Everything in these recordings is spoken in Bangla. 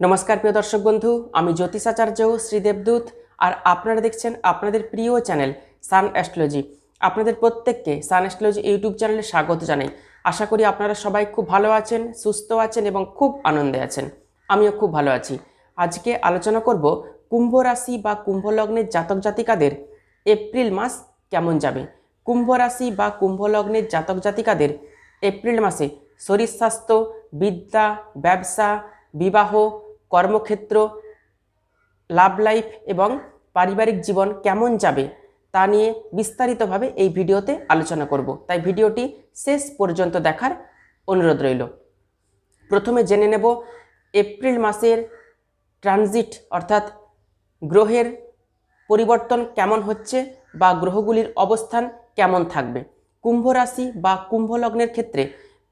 নমস্কার প্রিয় দর্শক বন্ধু, আমি জ্যোতিষাচার্য শ্রীদেবদূত আর আপনারা দেখছেন আপনাদের প্রিয় চ্যানেল সান অ্যাস্ট্রোলজি। আপনাদের প্রত্যেককে সান অ্যাস্ট্রোলজি ইউটিউব চ্যানেলে স্বাগত জানাই। আশা করি আপনারা সবাই খুব ভালো আছেন, সুস্থ আছেন এবং খুব আনন্দে আছেন। আমিও খুব ভালো আছি। আজকে আলোচনা করব কুম্ভ রাশি বা কুম্ভ লগ্নের জাতক জাতিকাদের এপ্রিল মাস কেমন যাবে? কুম্ভ রাশি বা কুম্ভ লগ্নের জাতক জাতিকাদের এপ্রিল মাসে শরীর স্বাস্থ্য, বিদ্যা, ব্যবসা, বিবাহ কর্মক্ষেত্র লাভ লাইফ এবং পারিবারিক জীবন কেমন যাবে তা নিয়ে বিস্তারিতভাবে এই ভিডিওতে আলোচনা করব। তাই ভিডিওটি শেষ পর্যন্ত দেখার অনুরোধ রইল। প্রথমে জেনে নেব এপ্রিল মাসের ট্রানজিট অর্থাৎ গ্রহের পরিবর্তন কেমন হচ্ছে বা গ্রহগুলির অবস্থান কেমন থাকবে। কুম্ভ রাশি বা কুম্ভ লগ্নের ক্ষেত্রে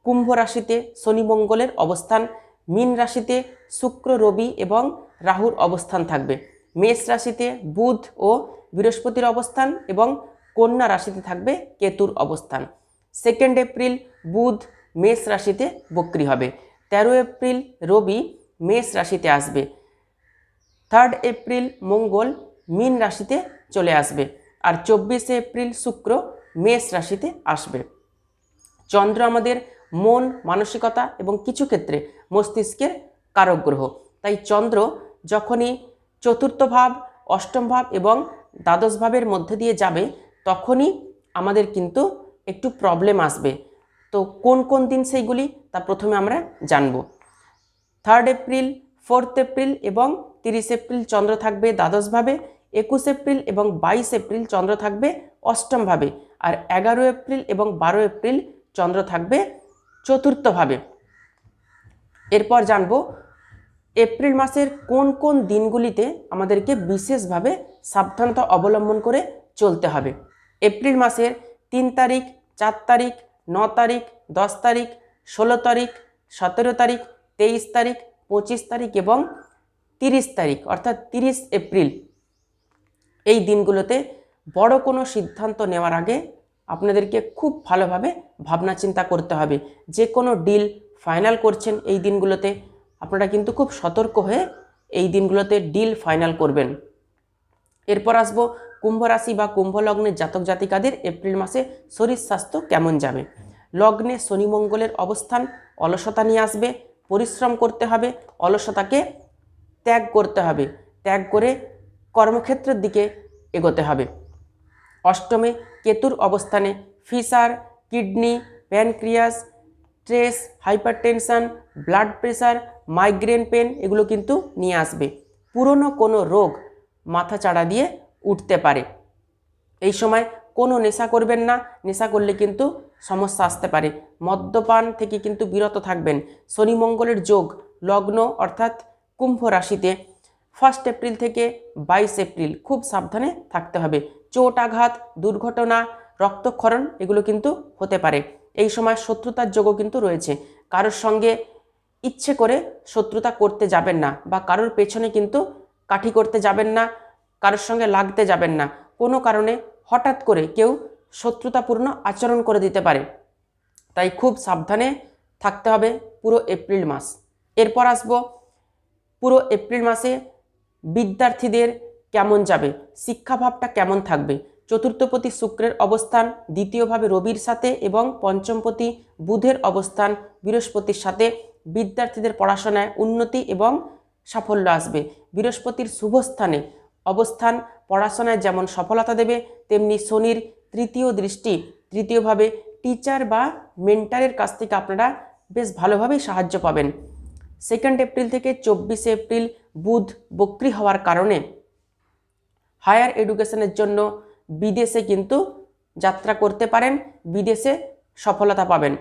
কুম্ভ রাশিতে শনি মঙ্গলের অবস্থান মীন রাশিতে শুক্র, রবি এবং রাহুর অবস্থান থাকবে। মেষ রাশিতে বুধ ও বৃহস্পতির অবস্থান এবং কন্যা রাশিতে থাকবে কেতুর অবস্থান। সেকেন্ড এপ্রিল বুধ মেষ রাশিতে বক্রি হবে। তেরো এপ্রিল রবি মেষ রাশিতে আসবে। থার্ড এপ্রিল মঙ্গল মীন রাশিতে চলে আসবে। আর চব্বিশে এপ্রিল শুক্র মেষ রাশিতে আসবে। চন্দ্র আমাদের মন, মানসিকতা এবং কিছু ক্ষেত্রে মস্তিষ্কের কারক গ্রহ তাই চন্দ্র যখনই চতুর্থ ভাব, অষ্টম ভাব এবং দ্বাদশ ভাবের মধ্যে দিয়ে যাবে, তখনই আমাদের কিন্তু একটু প্রবলেম আসবে। তো কোন কোন দিন সেইগুলি? তা প্রথমে আমরা জানব। থার্ড এপ্রিল ফোর্থ এপ্রিল এবং তিরিশ এপ্রিল চন্দ্র থাকবে দ্বাদশভাবে একুশ এপ্রিল এবং বাইশ এপ্রিল চন্দ্র থাকবে অষ্টমভাবে আর এগারো এপ্রিল এবং বারো এপ্রিল চন্দ্র থাকবে চতুর্থভাবে এরপর জানব, এপ্রিল মাসের কোন কোন দিনগুলিতে আমাদেরকে বিশেষভাবে সাবধানতা অবলম্বন করে চলতে হবে? এপ্রিল মাসের তিন তারিখ, চার তারিখ, ন তারিখ, দশ তারিখ, ষোলো তারিখ, সতেরো তারিখ, তেইশ তারিখ, পঁচিশ তারিখ এবং তিরিশ তারিখ, অর্থাৎ তিরিশ এপ্রিল। এই দিনগুলোতে বড় কোনো সিদ্ধান্ত নেওয়ার আগে আপনাদেরকে খুব ভালোভাবে ভাবনা চিন্তা করতে হবে। যে কোনো ডিল ফাইনাল করছেন এই দিনগুলোতে। আপনারা কিন্তু খুব সতর্ক হয়ে এই দিনগুলোতে ডিল ফাইনাল করবেন। এরপর আসব কুম্ভ রাশি বা কুম্ভ লগ্নের জাতক জাতিকাদের এপ্রিল মাসে শরীর স্বাস্থ্য কেমন যাবে? লগ্নে শনি মঙ্গলের অবস্থান, অলসতা নিয়ে আসবে, পরিশ্রম করতে হবে, অলসতাকে ত্যাগ করতে হবে, ত্যাগ করে কর্মক্ষেত্রের দিকে এগোতে হবে। অষ্টমে কেতুর অবস্থানে fissure kidney, pancreas stress hyper hypertension, blood pressure migraine pain এগুলো কিন্তু নিয়ে আসবে। পুরনো কোনো রোগ মাথা চাড়া দিয়ে উঠতে পারে। এই সময় কোনো নেশা করবেন না। নেশা করলে কিন্তু সমস্যা আসতে পারে। মদ্যপান থেকে কিন্তু বিরত থাকবেন। শনি মঙ্গলের যোগ লগ্ন অর্থাৎ কুম্ভ রাশিতে ফার্স্ট এপ্রিল থেকে বাইশ এপ্রিল খুব সাবধানে থাকতে হবে। চোট আঘাত, দুর্ঘটনা, রক্তক্ষরণ এগুলো কিন্তু হতে পারে। এই সময় শত্রুতার যোগও কিন্তু রয়েছে। কারোর সঙ্গে ইচ্ছে করে শত্রুতা করতে যাবেন না বা কারোর পেছনে কিন্তু কাঠি করতে যাবেন না, কারোর সঙ্গে লাগতে যাবেন না। কোনো কারণে হঠাৎ করে কেউ শত্রুতাপূর্ণ আচরণ করে দিতে পারে। তাই খুব সাবধানে থাকতে হবে পুরো এপ্রিল মাস। এরপর আসব পুরো এপ্রিল মাসে বিদ্যার্থীদের কেমন যাবে, শিক্ষাভাবটা কেমন থাকবে? চতুর্থপতি শুক্রের অবস্থান, দ্বিতীয়ভাবে রবির সাথে এবং পঞ্চমপতি বুধের অবস্থান, বৃহস্পতির সাথে। বিদ্যার্থীদের পড়াশোনায় উন্নতি এবং সাফল্য আসবে। বৃহস্পতির শুভস্থানে অবস্থান, পড়াশোনায় যেমন সফলতা দেবে, তেমনি শনির তৃতীয় দৃষ্টি, তৃতীয়ভাবে টিচার বা মেন্টারের কাছ থেকে আপনারা বেশ ভালোভাবেই সাহায্য পাবেন। সেকেন্ড এপ্রিল থেকে চব্বিশে এপ্রিল বুধ বক্রি হওয়ার কারণে হায়ার এডুকেশনের জন্য বিদেশে কিন্তু যাত্রা করতে পারেন, বিদেশে সফলতা পাবেন।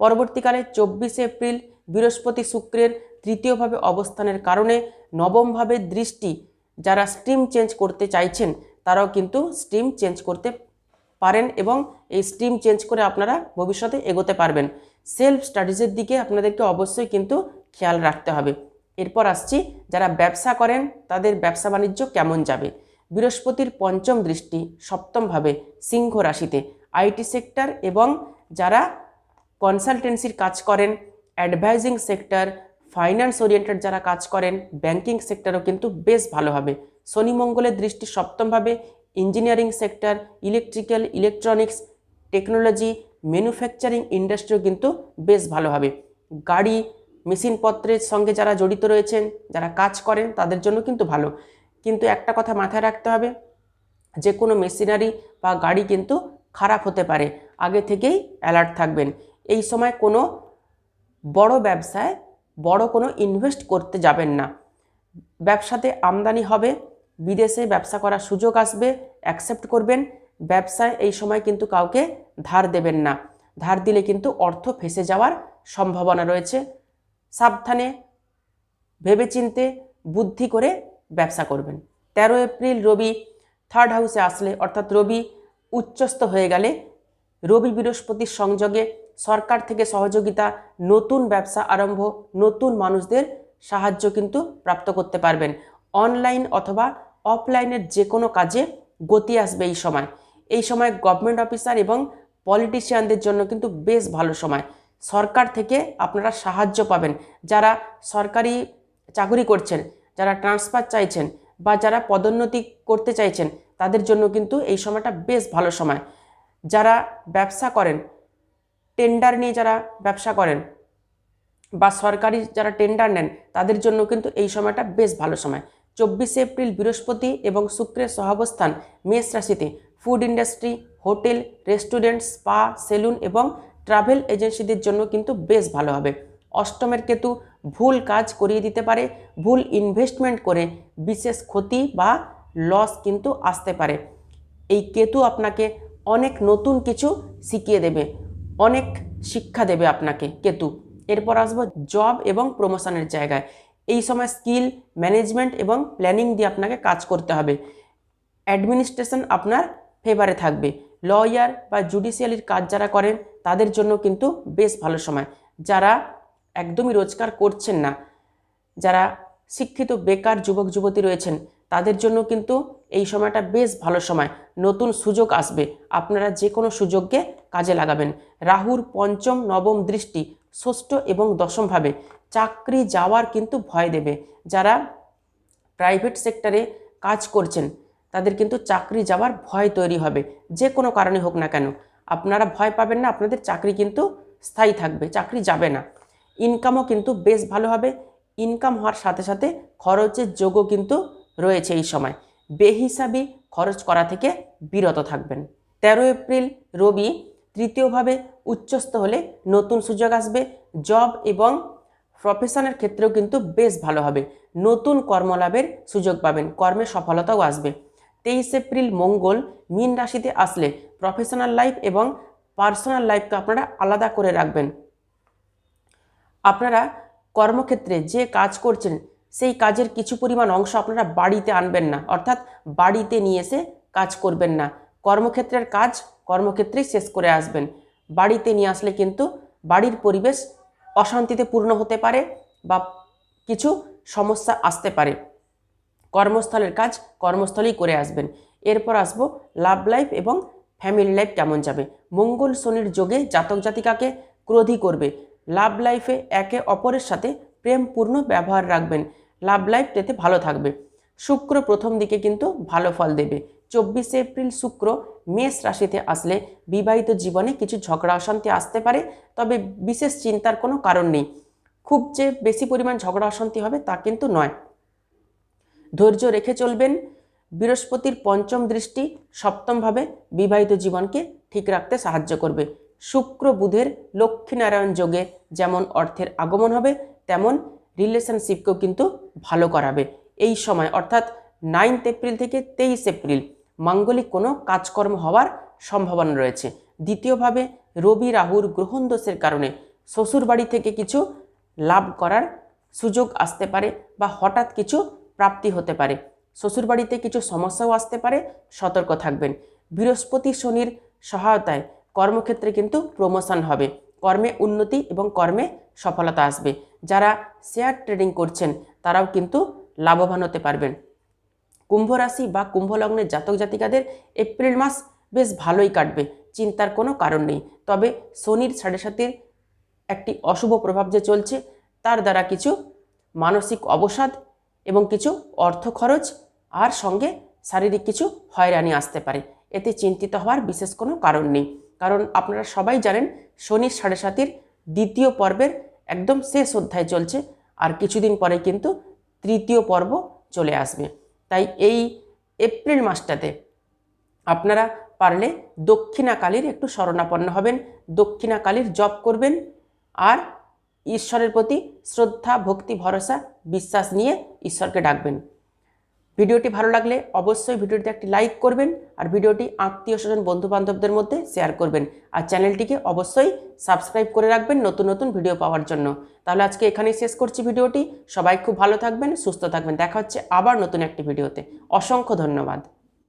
পরবর্তীকালে চব্বিশে এপ্রিল বৃহস্পতি শুক্রের তৃতীয়ভাবে অবস্থানের কারণে নবমভাবে দৃষ্টি, যারা স্ট্রিম চেঞ্জ করতে চাইছেন, তারাও কিন্তু স্ট্রিম চেঞ্জ করতে পারেন এবং এই স্ট্রিম চেঞ্জ করে আপনারা ভবিষ্যতে এগোতে পারবেন। সেলফ স্টাডিজের দিকে আপনাদেরকে অবশ্যই কিন্তু খেয়াল রাখতে হবে। এরপর আসছি, যারা ব্যবসা করেন, তাদের ব্যবসা বাণিজ্য কেমন যাবে? বৃহস্পতির পঞ্চম দৃষ্টি সপ্তমভাবে সিংহ রাশিতে, আইটি সেক্টর এবং যারা কনসালটেন্সির কাজ করেন, অ্যাডভাইজিং সেক্টর, ফাইন্যান্স ওরিয়েন্টেড যারা কাজ করেন, ব্যাংকিং সেক্টরও কিন্তু বেশ ভালো হবে। শনি মঙ্গলের দৃষ্টি সপ্তমভাবে, engineering sector, electrical, electronics, technology, manufacturing ইন্ডাস্ট্রিও কিন্তু বেশ ভালো হবে। গাড়ি, মেশিনপত্রের সঙ্গে যারা জড়িত রয়েছেন, যারা কাজ করেন, তাদের জন্য কিন্তু ভালো। কিন্তু একটা কথা মাথায় রাখতে হবে, যে কোনো মেশিনারি বা গাড়ি কিন্তু খারাপ হতে পারে, আগে থেকেই অ্যালার্ট থাকবেন। এই সময় কোনো বড় ব্যবসায় বড় কোনো ইনভেস্ট করতে যাবেন না। ব্যবসাতে আমদানি হবে, বিদেশে ব্যবসা করার সুযোগ আসবে অ্যাকসেপ্ট করবেন। ব্যবসায় এই সময় কিন্তু কাউকে ধার দেবেন না। ধার দিলে কিন্তু অর্থ ফেসে যাওয়ার সম্ভাবনা রয়েছে। সাবধানে ভেবেচিন্তে বুদ্ধি করে ব্যবসা করবেন। তেরো এপ্রিল রবি থার্ড হাউসে আসলে, অর্থাৎ রবি উচ্চস্ত হয়ে গেলে রবি বৃহস্পতির সংযোগে সরকার থেকে সহযোগিতা, নতুন ব্যবসা আরম্ভ, নতুন মানুষদের সাহায্য কিন্তু প্রাপ্ত করতে পারবেন। অনলাইন অথবা অফলাইনের যে কোনো কাজে গতি আসবে এই সময়। এই সময় গভর্নমেন্ট অফিসার এবং পলিটিশিয়ানদের জন্য কিন্তু বেশ ভালো সময়। সরকার থেকে আপনারা সাহায্য পাবেন। যারা সরকারি চাকরি করছেন যারা ট্রান্সফার চাইছেন বা যারা পদোন্নতি করতে চাইছেন, তাদের জন্য কিন্তু এই সময়টা বেশ ভালো সময়। যারা ব্যবসা করেন টেন্ডার নিয়ে যারা ব্যবসা করেন বা সরকারি যারা টেন্ডার নেন, তাদের জন্য কিন্তু এই সময়টা বেশ ভালো সময়। চব্বিশে এপ্রিল বৃহস্পতি এবং শুক্রের সহাবস্থান মেষ রাশিতে। Food industry, hotel, restaurant, spa, salon এবং ট্রাভেল এজেন্সিদের জন্য কিন্তু বেশ ভালো হবে। অষ্টমের কেতু ভুল কাজ করিয়ে দিতে পারে, ভুল ইনভেস্টমেন্ট করে বিশেষ ক্ষতি বা লস কিন্তু আসতে পারে। এই কেতু আপনাকে অনেক নতুন কিছু শিখিয়ে দেবে, অনেক শিক্ষা দেবে আপনাকে কেতু। এরপর আসব জব এবং প্রমোশনের জায়গায়। এই সময় স্কিল ম্যানেজমেন্ট এবং প্ল্যানিং দিয়ে আপনাকে কাজ করতে হবে। অ্যাডমিনিস্ট্রেশন আপনার ফেভারে থাকবে। লয়ার বা জুডিশিয়ালির কাজ যারা করেন, তাদের জন্য কিন্তু বেশ ভালো সময়। যারা একদমই রোজগার করছেন না। যারা শিক্ষিত, বেকার যুবক, যুবতী রয়েছেন, তাদের জন্য কিন্তু এই সময়টা বেশ ভালো সময়। নতুন সুযোগ আসবে। আপনারা যে কোনো সুযোগকে কাজে লাগাবেন। রাহুর পঞ্চম, নবম দৃষ্টি ষষ্ঠ এবং দশমভাবে চাকরি যাওয়ার কিন্তু ভয় দেবে। যারা প্রাইভেট সেক্টরে কাজ করছেন, তাদের কিন্তু চাকরি যাওয়ার ভয় তৈরি হবে। যে কোনো কারণে হোক না কেন। আপনারা ভয় পাবেন না, আপনাদের চাকরি কিন্তু স্থায়ী থাকবে, চাকরি যাবে না। ইনকামও কিন্তু বেশ ভালো হবে। ইনকাম হওয়ার সাথে সাথে খরচের যোগও কিন্তু রয়েছে এই সময়। বেহিসাবি খরচ করা থেকে বিরত থাকবেন। তেরো এপ্রিল রবি তৃতীয়ভাবে উচ্চস্থ হলে নতুন সুযোগ আসবে। জব এবং প্রফেশনের ক্ষেত্রেও কিন্তু বেশ ভালো হবে। নতুন কর্মলাভের সুযোগ পাবেন। কর্মে সফলতাও আসবে। তেইশ এপ্রিল মঙ্গল মীন রাশিতে আসলে প্রফেশনাল লাইফ এবং পার্সোনাল লাইফকে আপনারা আলাদা করে রাখবেন। আপনারা কর্মক্ষেত্রে যে কাজ করছেন, সেই কাজের কিছু পরিমাণ অংশ আপনারা বাড়িতে আনবেন না। অর্থাৎ বাড়িতে নিয়ে এসে কাজ করবেন না। কর্মক্ষেত্রের কাজ কর্মক্ষেত্রেই শেষ করে আসবেন। বাড়িতে নিয়ে আসলে কিন্তু বাড়ির পরিবেশ অশান্তিতে পূর্ণ হতে পারে বা কিছু সমস্যা আসতে পারে। কর্মস্থলের কাজ কর্মস্থলেই করে আসবেন। এরপর আসব লাভ লাইফ এবং ফ্যামিলি লাইফ কেমন যাবে? মঙ্গল শনির যোগে জাতক জাতিকাকে ক্রোধী করবে। লাভ লাইফে একে অপরের সাথে প্রেমপূর্ণ ব্যবহার রাখবেন। লাভ লাইফ এতে ভালো থাকবে। শুক্র প্রথম দিকে কিন্তু ভালো ফল দেবে। চব্বিশে এপ্রিল শুক্র মেষ রাশিতে আসলে বিবাহিত জীবনে কিছু ঝগড়া অশান্তি আসতে পারে, তবে বিশেষ চিন্তার কোনো কারণ নেই। খুব যে বেশি পরিমাণ ঝগড়া অশান্তি হবে তা কিন্তু নয়। ধৈর্য রেখে চলবেন। বৃহস্পতির পঞ্চম দৃষ্টি সপ্তমভাবে বিবাহিত জীবনকে ঠিক রাখতে সাহায্য করবে। শুক্র বুধের লক্ষ্মীনারায়ণ যোগে যেমন অর্থের আগমন হবে, তেমন রিলেশনশিপকেও কিন্তু ভালো করাবে। এই সময়, অর্থাৎ নাইনথ এপ্রিল থেকে তেইশ এপ্রিল মাঙ্গলিক কোনো কাজকর্ম হওয়ার সম্ভাবনা রয়েছে। দ্বিতীয়ভাবে, রবি রাহুর গ্রহণ দোষের কারণে শ্বশুরবাড়ি থেকে কিছু লাভ করার সুযোগ আসতে পারে বা হঠাৎ কিছু প্রাপ্তি হতে পারে। শ্বশুরবাড়িতে কিছু সমস্যাও আসতে পারে, সতর্ক থাকবেন। বৃহস্পতি শনির সহায়তায় কর্মক্ষেত্রে কিন্তু প্রমোশন হবে। কর্মে উন্নতি এবং কর্মে সফলতা আসবে। যারা শেয়ার ট্রেডিং করছেন, তারাও কিন্তু লাভবান হতে পারবেন। কুম্ভ রাশি বা কুম্ভ লগ্নের জাতক জাতিকাদের এপ্রিল মাস বেশ ভালোই কাটবে, চিন্তার কোনো কারণ নেই। তবে শনির সাড়ে সাতের একটি অশুভ প্রভাব যে চলছে, তার দ্বারা কিছু মানসিক অবসাদ এবং কিছু অর্থ খরচ আর সঙ্গে শারীরিক কিছু হয়রানি আসতে পারে। এতে চিন্তিত হওয়ার বিশেষ কোনো কারণ নেই। কারণ আপনারা সবাই জানেন শনি সাড়ে সাতির দ্বিতীয় পর্বের একদম শেষ অধ্যায় চলছে, আর কিছুদিন পরে কিন্তু তৃতীয় পর্ব চলে আসবে। তাই এই এপ্রিল মাসটাতে আপনারা পারলে দক্ষিণা কালীর একটু শরণাপন্ন হবেন দক্ষিণা কালীর জপ করবেন, আর ঈশ্বরের প্রতি শ্রদ্ধা, ভক্তি, ভরসা, বিশ্বাস নিয়ে ঈশ্বরকে ডাকবেন। ভিডিওটি ভালো লাগলে অবশ্যই ভিডিওটিতে একটি লাইক করবেন আর ভিডিওটি আত্মীয় স্বজন, বন্ধুবান্ধবদের মধ্যে শেয়ার করবেন। আর চ্যানেলটিকে অবশ্যই সাবস্ক্রাইব করে রাখবেন নতুন নতুন ভিডিও পাওয়ার জন্য। তাহলে আজকে এখানেই শেষ করছি ভিডিওটি। সবাই খুব ভালো থাকবেন, সুস্থ থাকবেন। দেখা হচ্ছে আবার নতুন একটি ভিডিওতে। অসংখ্য ধন্যবাদ।